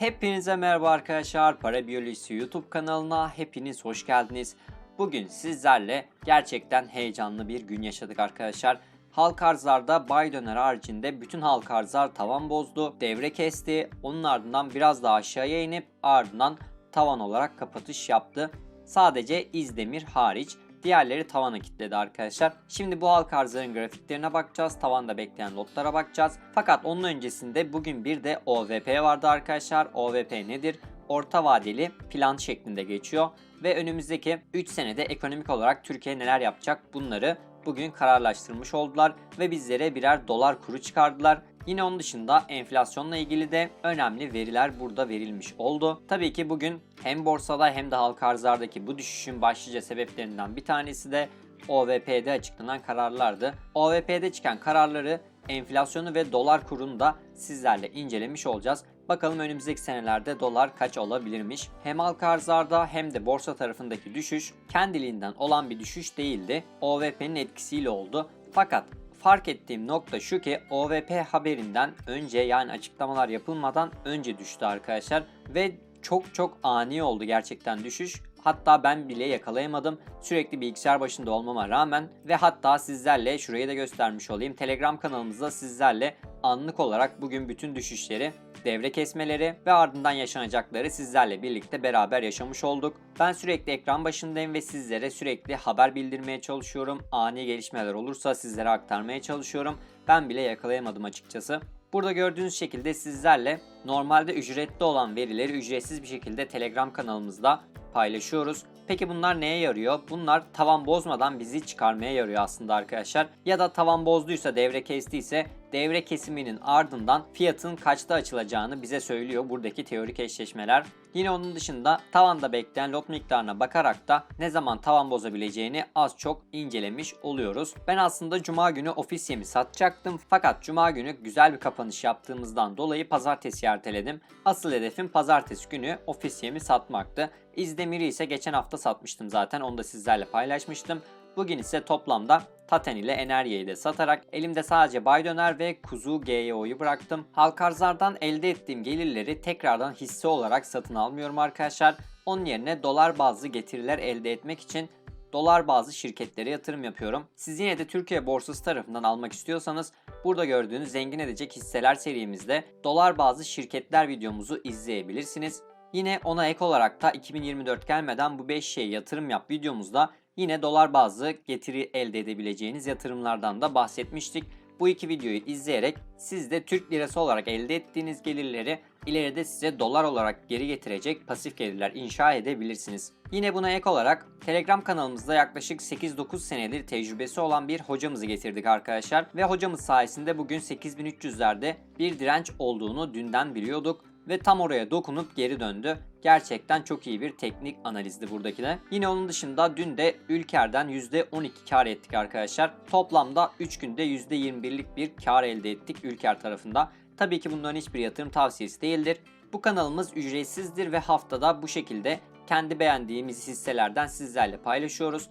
Hepinize merhaba arkadaşlar. Para Biyolojisi YouTube kanalına hepiniz hoş geldiniz. Bugün sizlerle gerçekten heyecanlı bir gün yaşadık arkadaşlar. Halk arzlarda bay döner haricinde bütün halk arzlar tavan bozdu, devre kesti. Onun ardından biraz daha aşağıya inip ardından tavan olarak kapatış yaptı. Sadece İzdemir hariç Diğerleri tavana kilitledi arkadaşlar. Şimdi bu halk arzların grafiklerine bakacağız. Tavanda bekleyen lotlara bakacağız. Fakat onun öncesinde bugün bir de OVP vardı arkadaşlar. OVP nedir? Orta vadeli plan şeklinde geçiyor. Ve önümüzdeki 3 senede ekonomik olarak Türkiye neler yapacak bunları bugün kararlaştırmış oldular. Ve bizlere birer dolar kuru çıkardılar. Yine onun dışında enflasyonla ilgili de önemli veriler burada verilmiş oldu. Tabii ki bugün hem borsada hem de halka arzlardaki bu düşüşün başlıca sebeplerinden bir tanesi de OVP'de açıklanan kararlardı. OVP'de çıkan kararları enflasyonu ve dolar kurunu da sizlerle incelemiş olacağız. Bakalım önümüzdeki senelerde dolar kaç olabilirmiş? Hem halka arzlarda hem de borsa tarafındaki düşüş kendiliğinden olan bir düşüş değildi. OVP'nin etkisiyle oldu. Fakat fark ettiğim nokta şu ki OVP haberinden önce yani açıklamalar yapılmadan önce düştü arkadaşlar ve çok çok ani oldu gerçekten düşüş. Hatta ben bile yakalayamadım. Sürekli bilgisayar başında olmama rağmen ve hatta sizlerle şurayı da göstermiş olayım. Telegram kanalımızda sizlerle anlık olarak bugün bütün düşüşleri, devre kesmeleri ve ardından yaşanacakları sizlerle birlikte beraber yaşamış olduk. Ben sürekli ekran başındayım ve sizlere sürekli haber bildirmeye çalışıyorum. Ani gelişmeler olursa sizlere aktarmaya çalışıyorum. Ben bile yakalayamadım açıkçası. Burada gördüğünüz şekilde sizlerle normalde ücretli olan verileri ücretsiz bir şekilde Telegram kanalımızda paylaşıyoruz. Peki bunlar neye yarıyor? Bunlar tavan bozmadan bizi çıkarmaya yarıyor aslında arkadaşlar. Ya da tavan bozduysa devre kestiyse devre kesiminin ardından fiyatın kaçta açılacağını bize söylüyor buradaki teorik eşleşmeler. Yine onun dışında tavanda bekleyen lot miktarına bakarak da ne zaman tavan bozabileceğini az çok incelemiş oluyoruz. Ben aslında cuma günü ofis yemi satacaktım fakat cuma günü güzel bir kapanış yaptığımızdan dolayı pazartesi erteledim. Asıl hedefim pazartesi günü ofis yemi satmaktı. İzdemir'i ise geçen hafta satmıştım zaten onu da sizlerle paylaşmıştım. Bugün ise toplamda Taten ile Enerji'yi de satarak elimde sadece Bay Döner ve Kuzu GYO'yu bıraktım. Halk arzlardan elde ettiğim gelirleri tekrardan hisse olarak satın almıyorum arkadaşlar. Onun yerine dolar bazlı getiriler elde etmek için dolar bazlı şirketlere yatırım yapıyorum. Siz yine de Türkiye borsası tarafından almak istiyorsanız burada gördüğünüz zengin edecek hisseler serimizde dolar bazlı şirketler videomuzu izleyebilirsiniz. Yine ona ek olarak da 2024 gelmeden bu 5 şeye yatırım yap videomuzda yine dolar bazlı getiri elde edebileceğiniz yatırımlardan da bahsetmiştik. Bu iki videoyu izleyerek siz de Türk lirası olarak elde ettiğiniz gelirleri ileride size dolar olarak geri getirecek pasif gelirler inşa edebilirsiniz. Yine buna ek olarak Telegram kanalımızda yaklaşık 8-9 senedir tecrübesi olan bir hocamızı getirdik arkadaşlar. Ve hocamız sayesinde bugün 8300'lerde bir direnç olduğunu dünden biliyorduk ve tam oraya dokunup geri döndü. Gerçekten çok iyi bir teknik analizdi buradaki de. Yine onun dışında dün de Ülker'den %12 kar ettik arkadaşlar. Toplamda 3 günde %21'lik bir kar elde ettik Ülker tarafında. Tabii ki bunların hiçbir yatırım tavsiyesi değildir. Bu kanalımız ücretsizdir ve haftada bu şekilde kendi beğendiğimiz hisselerden sizlerle paylaşıyoruz.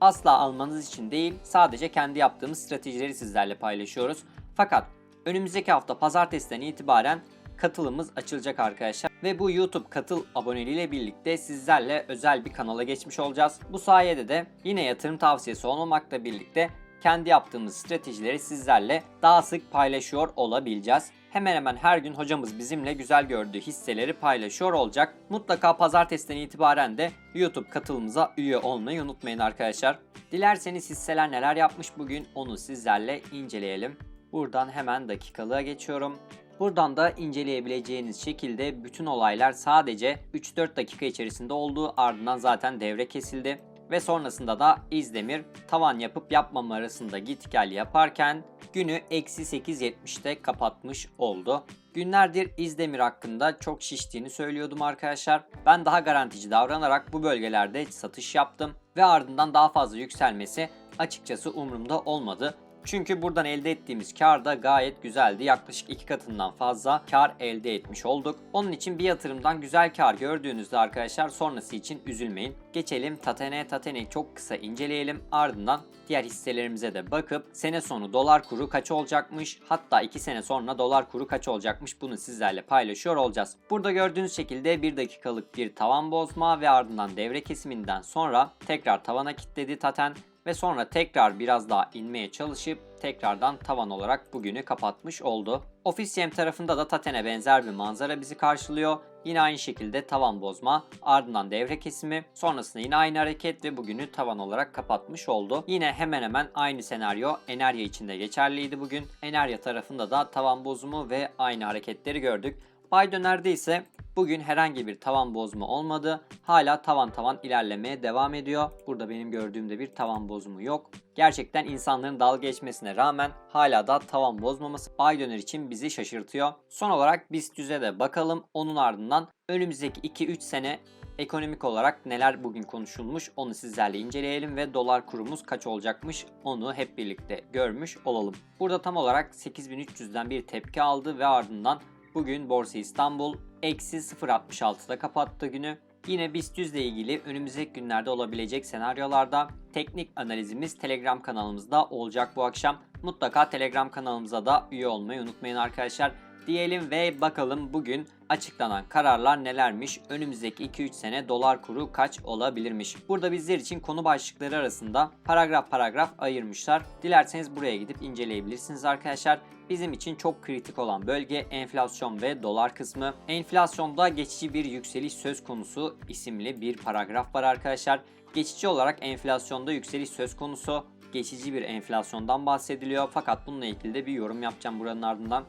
Asla almanız için değil, sadece kendi yaptığımız stratejileri sizlerle paylaşıyoruz. Fakat önümüzdeki hafta pazartesiden itibaren katılımız açılacak arkadaşlar. Ve bu YouTube katıl aboneliğiyle birlikte sizlerle özel bir kanala geçmiş olacağız. Bu sayede de yine yatırım tavsiyesi olmamakla birlikte kendi yaptığımız stratejileri sizlerle daha sık paylaşıyor olabileceğiz. Hemen hemen her gün hocamız bizimle güzel gördüğü hisseleri paylaşıyor olacak. Mutlaka pazartesiden itibaren de YouTube katılımıza üye olmayı unutmayın arkadaşlar. Dilerseniz hisseler neler yapmış bugün onu sizlerle inceleyelim. Buradan hemen dakikalığa geçiyorum. Buradan da inceleyebileceğiniz şekilde bütün olaylar sadece 3-4 dakika içerisinde olduğu ardından zaten devre kesildi. Ve sonrasında da İzdemir tavan yapıp yapmama arasında git gel yaparken günü eksi 8.70'te kapatmış oldu. Günlerdir İzdemir hakkında çok şiştiğini söylüyordum arkadaşlar. Ben daha garantici davranarak bu bölgelerde satış yaptım ve ardından daha fazla yükselmesi açıkçası umurumda olmadı. Çünkü buradan elde ettiğimiz kar da gayet güzeldi. Yaklaşık iki katından fazla kar elde etmiş olduk. Onun için bir yatırımdan güzel kar gördüğünüzde arkadaşlar sonrası için üzülmeyin. Geçelim Tatene. Tatene'yi çok kısa inceleyelim. Ardından diğer hisselerimize de bakıp sene sonu dolar kuru kaç olacakmış hatta 2 sene sonra dolar kuru kaç olacakmış bunu sizlerle paylaşıyor olacağız. Burada gördüğünüz şekilde 1 dakikalık bir tavan bozma ve ardından devre kesiminden sonra tekrar tavana kilitledi Taten ve sonra tekrar biraz daha inmeye çalışıp tekrardan tavan olarak bugünü kapatmış oldu. Ofis yem tarafında da Taten'e benzer bir manzara bizi karşılıyor. Yine aynı şekilde tavan bozma, ardından devre kesimi, sonrasında yine aynı hareket ve bugünü tavan olarak kapatmış oldu. Yine hemen hemen aynı senaryo Enerya için de geçerliydi bugün. Enerya tarafında da tavan bozumu ve aynı hareketleri gördük. Bay dönerde ise bugün herhangi bir tavan bozma olmadı. Hala tavan tavan ilerlemeye devam ediyor. Burada benim gördüğümde bir tavan bozumu yok. Gerçekten insanların dalga geçmesine rağmen hala da tavan bozmaması Bay döner için bizi şaşırtıyor. Son olarak BIST 100'e de bakalım. Onun ardından önümüzdeki 2-3 sene ekonomik olarak neler bugün konuşulmuş onu sizlerle inceleyelim ve dolar kurumuz kaç olacakmış onu hep birlikte görmüş olalım. Burada tam olarak 8300'den bir tepki aldı ve ardından Bugün Borsa İstanbul eksi 0.66'da kapattı günü. Yine BIST 100 ile ilgili önümüzdeki günlerde olabilecek senaryolarda teknik analizimiz Telegram kanalımızda olacak bu akşam. Mutlaka Telegram kanalımıza da üye olmayı unutmayın arkadaşlar. Diyelim ve bakalım bugün açıklanan kararlar nelermiş? Önümüzdeki 2-3 sene dolar kuru kaç olabilirmiş? Burada bizler için konu başlıkları arasında paragraf paragraf ayırmışlar. Dilerseniz buraya gidip inceleyebilirsiniz arkadaşlar. Bizim için çok kritik olan bölge enflasyon ve dolar kısmı. Enflasyonda geçici bir yükseliş söz konusu isimli bir paragraf var arkadaşlar. Geçici olarak enflasyonda yükseliş söz konusu. Geçici bir enflasyondan bahsediliyor fakat bununla ilgili de bir yorum yapacağım buranın ardından.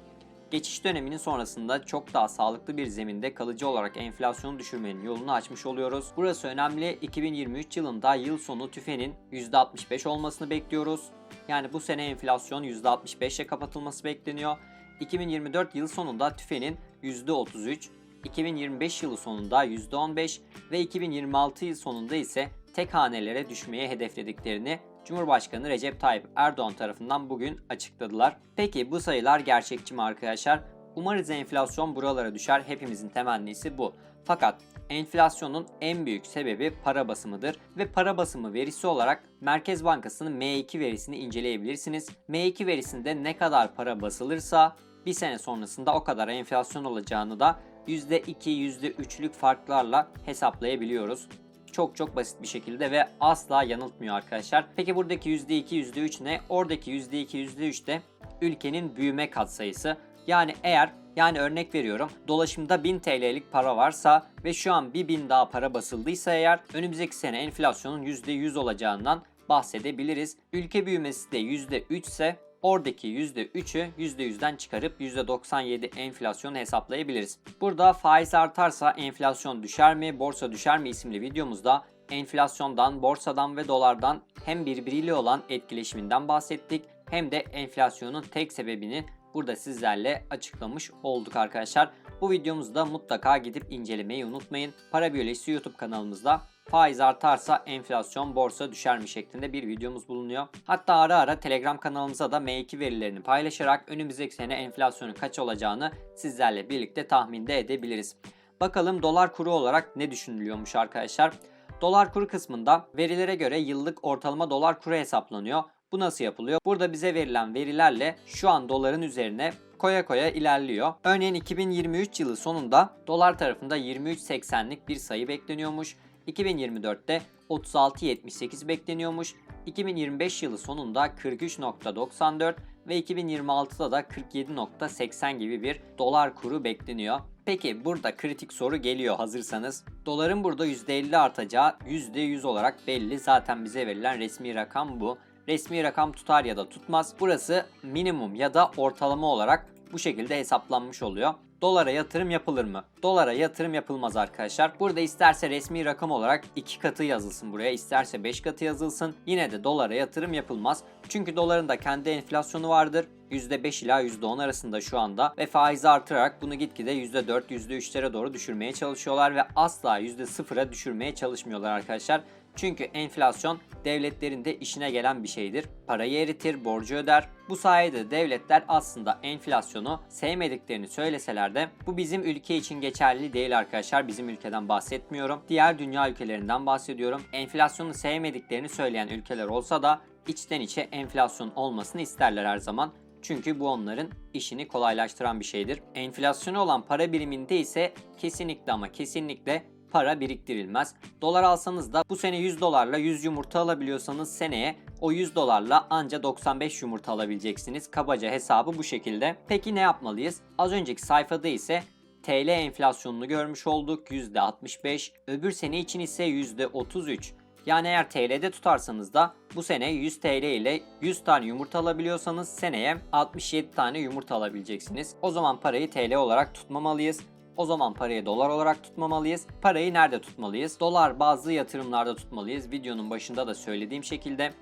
Geçiş döneminin sonrasında çok daha sağlıklı bir zeminde kalıcı olarak enflasyonu düşürmenin yolunu açmış oluyoruz. Burası önemli. 2023 yılında yıl sonu TÜFE'nin %65 olmasını bekliyoruz. Yani bu sene enflasyon %65'e kapatılması bekleniyor. 2024 yıl sonunda TÜFE'nin %33, 2025 yılı sonunda %15 ve 2026 yıl sonunda ise tek hanelere düşmeye hedeflediklerini Cumhurbaşkanı Recep Tayyip Erdoğan tarafından bugün açıkladılar. Peki bu sayılar gerçekçi mi arkadaşlar? Umarız enflasyon buralara düşer. Hepimizin temennisi bu. Fakat enflasyonun en büyük sebebi para basımıdır ve para basımı verisi olarak Merkez Bankası'nın M2 verisini inceleyebilirsiniz. M2 verisinde ne kadar para basılırsa bir sene sonrasında o kadar enflasyon olacağını da %2, %3'lük farklarla hesaplayabiliyoruz çok çok basit bir şekilde ve asla yanıltmıyor arkadaşlar. Peki buradaki %2, %3 ne? Oradaki %2, %3 de ülkenin büyüme katsayısı. Yani eğer yani örnek veriyorum dolaşımda 1000 TL'lik para varsa ve şu an 1000 daha para basıldıysa eğer önümüzdeki sene enflasyonun %100 olacağından bahsedebiliriz. Ülke büyümesi de %3 ise Oradaki %3'ü %100'den çıkarıp %97 enflasyonu hesaplayabiliriz. Burada faiz artarsa enflasyon düşer mi, borsa düşer mi isimli videomuzda enflasyondan, borsadan ve dolardan hem birbiriyle olan etkileşiminden bahsettik hem de enflasyonun tek sebebini burada sizlerle açıklamış olduk arkadaşlar. Bu videomuzda mutlaka gidip incelemeyi unutmayın. Para Biyolojisi YouTube kanalımızda faiz artarsa enflasyon borsa düşer mi şeklinde bir videomuz bulunuyor. Hatta ara ara Telegram kanalımıza da M2 verilerini paylaşarak önümüzdeki sene enflasyonun kaç olacağını sizlerle birlikte tahminde edebiliriz. Bakalım dolar kuru olarak ne düşünülüyormuş arkadaşlar. Dolar kuru kısmında verilere göre yıllık ortalama dolar kuru hesaplanıyor. Bu nasıl yapılıyor? Burada bize verilen verilerle şu an doların üzerine koya koya ilerliyor. Örneğin 2023 yılı sonunda dolar tarafında 23.80'lik bir sayı bekleniyormuş. 2024'te 36.78 bekleniyormuş. 2025 yılı sonunda 43.94 ve 2026'da da 47.80 gibi bir dolar kuru bekleniyor. Peki burada kritik soru geliyor hazırsanız. Doların burada %50 artacağı %100 olarak belli. Zaten bize verilen resmi rakam bu. Resmi rakam tutar ya da tutmaz. Burası minimum ya da ortalama olarak bu şekilde hesaplanmış oluyor. Dolara yatırım yapılır mı? Dolara yatırım yapılmaz arkadaşlar. Burada isterse resmi rakam olarak 2 katı yazılsın buraya, isterse 5 katı yazılsın. Yine de dolara yatırım yapılmaz. Çünkü doların da kendi enflasyonu vardır. %5 ila %10 arasında şu anda ve faizi artırarak bunu gitgide %4, %3'lere doğru düşürmeye çalışıyorlar ve asla %0'a düşürmeye çalışmıyorlar arkadaşlar. Çünkü enflasyon devletlerin de işine gelen bir şeydir. Parayı eritir, borcu öder. Bu sayede devletler aslında enflasyonu sevmediklerini söyleseler de bu bizim ülke için geçerli değil arkadaşlar. Bizim ülkeden bahsetmiyorum. Diğer dünya ülkelerinden bahsediyorum. Enflasyonu sevmediklerini söyleyen ülkeler olsa da içten içe enflasyon olmasını isterler her zaman. Çünkü bu onların işini kolaylaştıran bir şeydir. Enflasyonu olan para biriminde ise kesinlikle ama kesinlikle para biriktirilmez. Dolar alsanız da bu sene 100 dolarla 100 yumurta alabiliyorsanız seneye o 100 dolarla anca 95 yumurta alabileceksiniz. Kabaca hesabı bu şekilde. Peki ne yapmalıyız? Az önceki sayfada ise TL enflasyonunu görmüş olduk %65. Öbür sene için ise %33. Yani eğer TL'de tutarsanız da bu sene 100 TL ile 100 tane yumurta alabiliyorsanız seneye 67 tane yumurta alabileceksiniz. O zaman parayı TL olarak tutmamalıyız. O zaman parayı dolar olarak tutmamalıyız. Parayı nerede tutmalıyız? Dolar bazlı yatırımlarda tutmalıyız. Videonun başında da söylediğim şekilde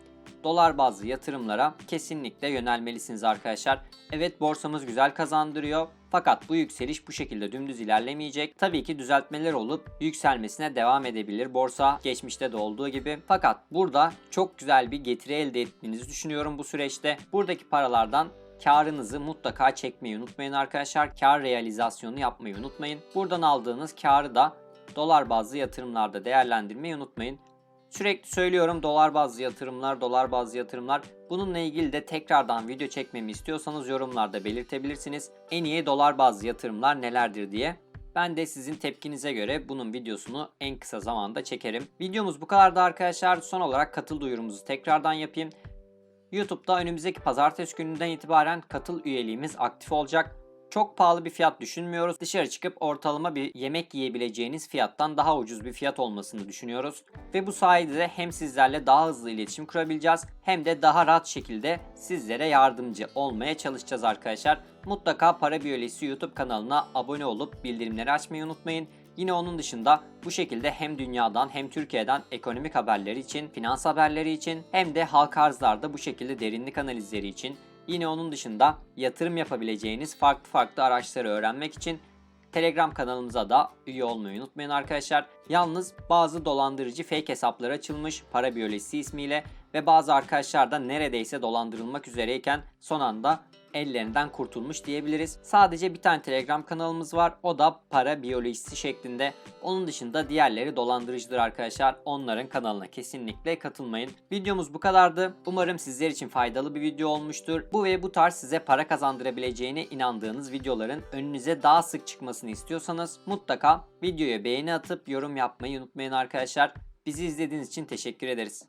dolar bazlı yatırımlara kesinlikle yönelmelisiniz arkadaşlar. Evet borsamız güzel kazandırıyor. Fakat bu yükseliş bu şekilde dümdüz ilerlemeyecek. Tabii ki düzeltmeler olup yükselmesine devam edebilir borsa geçmişte de olduğu gibi. Fakat burada çok güzel bir getiri elde ettiğinizi düşünüyorum bu süreçte. Buradaki paralardan karınızı mutlaka çekmeyi unutmayın arkadaşlar. Kar realizasyonu yapmayı unutmayın. Buradan aldığınız karı da dolar bazlı yatırımlarda değerlendirmeyi unutmayın. Sürekli söylüyorum dolar bazlı yatırımlar, dolar bazlı yatırımlar. Bununla ilgili de tekrardan video çekmemi istiyorsanız yorumlarda belirtebilirsiniz. En iyi dolar bazlı yatırımlar nelerdir diye. Ben de sizin tepkinize göre bunun videosunu en kısa zamanda çekerim. Videomuz bu kadardı arkadaşlar. Son olarak katıl duyurumuzu tekrardan yapayım. YouTube'da önümüzdeki pazartesi gününden itibaren katıl üyeliğimiz aktif olacak. Çok pahalı bir fiyat düşünmüyoruz. Dışarı çıkıp ortalama bir yemek yiyebileceğiniz fiyattan daha ucuz bir fiyat olmasını düşünüyoruz. Ve bu sayede de hem sizlerle daha hızlı iletişim kurabileceğiz hem de daha rahat şekilde sizlere yardımcı olmaya çalışacağız arkadaşlar. Mutlaka Para Biyolojisi YouTube kanalına abone olup bildirimleri açmayı unutmayın. Yine onun dışında bu şekilde hem dünyadan hem Türkiye'den ekonomik haberleri için, finans haberleri için hem de halk arzlarda bu şekilde derinlik analizleri için Yine onun dışında yatırım yapabileceğiniz farklı farklı araçları öğrenmek için Telegram kanalımıza da üye olmayı unutmayın arkadaşlar. Yalnız bazı dolandırıcı fake hesaplar açılmış para biyolojisi ismiyle ve bazı arkadaşlar da neredeyse dolandırılmak üzereyken son anda ellerinden kurtulmuş diyebiliriz. Sadece bir tane Telegram kanalımız var. O da para biyolojisi şeklinde. Onun dışında diğerleri dolandırıcıdır arkadaşlar. Onların kanalına kesinlikle katılmayın. Videomuz bu kadardı. Umarım sizler için faydalı bir video olmuştur. Bu ve bu tarz size para kazandırabileceğine inandığınız videoların önünüze daha sık çıkmasını istiyorsanız mutlaka videoya beğeni atıp yorum yapmayı unutmayın arkadaşlar. Bizi izlediğiniz için teşekkür ederiz.